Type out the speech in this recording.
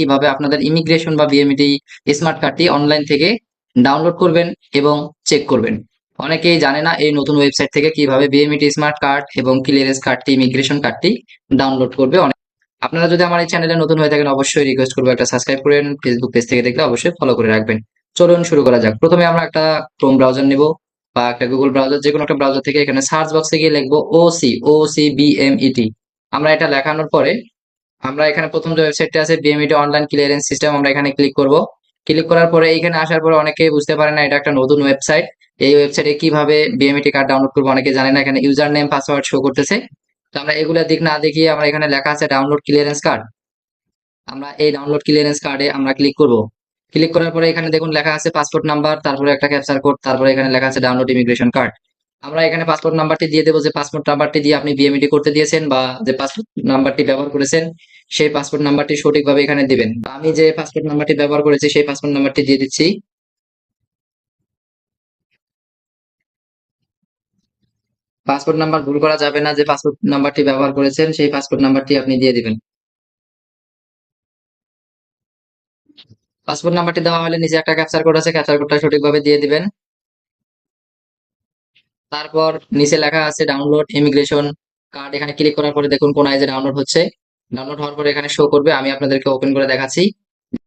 কীভাবে আপনাদের ইমিগ্রেশন বা বিএমইটি স্মার্ট কার্ডটি অনলাইন থেকে ডাউনলোড করবেন এবং চেক করবেন। অনেকেই জানে না এই নতুন ওয়েবসাইট থেকে কীভাবে বিএমইটি স্মার্ট কার্ড এবং ক্লিয়ারেন্স কার্ডটি ইমিগ্রেশন কার্ডটি ডাউনলোড করবে। অনেক আপনারা যদি আমার এই চ্যানেলে নতুন হয়ে থাকেন, অবশ্যই রিকোয়েস্ট করব একটা সাবস্ক্রাইব করেন ফেসবুক পেজ থেকে দেখলে অবশ্যই ফলো করে রাখবেন। চলুন শুরু করা যাক। প্রথমে আমরা একটা ক্রোম ব্রাউজার নিব বা একটা গুগল ব্রাউজার যে কোনো একটা ব্রাউজার থেকে এখানে সার্চ বক্সে গিয়ে লিখব O C O C BMET আমরা এটা লেখানোর পরে আমরা এখানে প্রথম যে ওয়েবসাইটটা আছে বিএমইটি অনলাইন ক্লিয়ারেন্স সিস্টেম আমরা এখানে ক্লিক করব। ক্লিক করার পরে এখানে আসার পরে অনেকে বুঝতে পারে না এটা একটা নতুন ওয়েবসাইট এই ওয়েবসাইটে কীভাবে বিএমইটি কার্ড ডাউনলোড করব অনেকে জানে না, এখানে ইউজার নেম পাসওয়ার্ড শো করতেছে। তো আমরা এগুলা দিক না দেখিয়ে আমরা এখানে লেখা আছে ডাউনলোড ক্লিয়ারেন্স কার্ড আমরা এই ডাউনলোড ক্লিয়ারেন্স কার্ডে আমরা ক্লিক করব। ক্লিক করার পরে এখানে দেখুন লেখা আছে পাসপোর্ট নাম্বার তারপরে একটা ক্যাপচার কোড তারপরে এখানে লেখা আছে ডাউনলোড ইমিগ্রেশন কার্ড আমরা এখানে পাসপোর্ট নাম্বারটি দিয়ে দেবো যে পাসপোর্ট নাম্বারটি দিয়ে আপনি বিএমইটি করতে দিয়েছেন বা যে পাসপোর্ট নাম্বারটি ব্যবহার করেছেন সেই পাসপোর্ট নাম্বারটি সঠিকভাবে এখানে দিবেন আমি যে পাসপোর্ট নাম্বারটি ব্যবহার করেছি সেই পাসপোর্ট নাম্বারটি দিয়ে দিচ্ছি পাসপোর্ট নাম্বার ভুল করা যাবে না যে পাসপোর্ট নাম্বারটি ব্যবহার করেছেন সেই পাসপোর্ট নাম্বারটি আপনি দিয়ে দিবেন পাসপোর্ট নাম্বারটি দেওয়া হলে নিচে একটা ক্যাপচার কোড আছে ক্যাপচার কোডটা সঠিকভাবে দিয়ে দিবেন তারপর নিচে লেখা আছে ডাউনলোড ইমিগ্রেশন কার্ড এখানে ক্লিক করার পরে দেখুন কোন আইজে ডাউনলোড হচ্ছে। ডাউনলোড হওয়ার পরে এখানে শো করবে, আমি আপনাদেরকে ওপেন করে দেখাচ্ছি।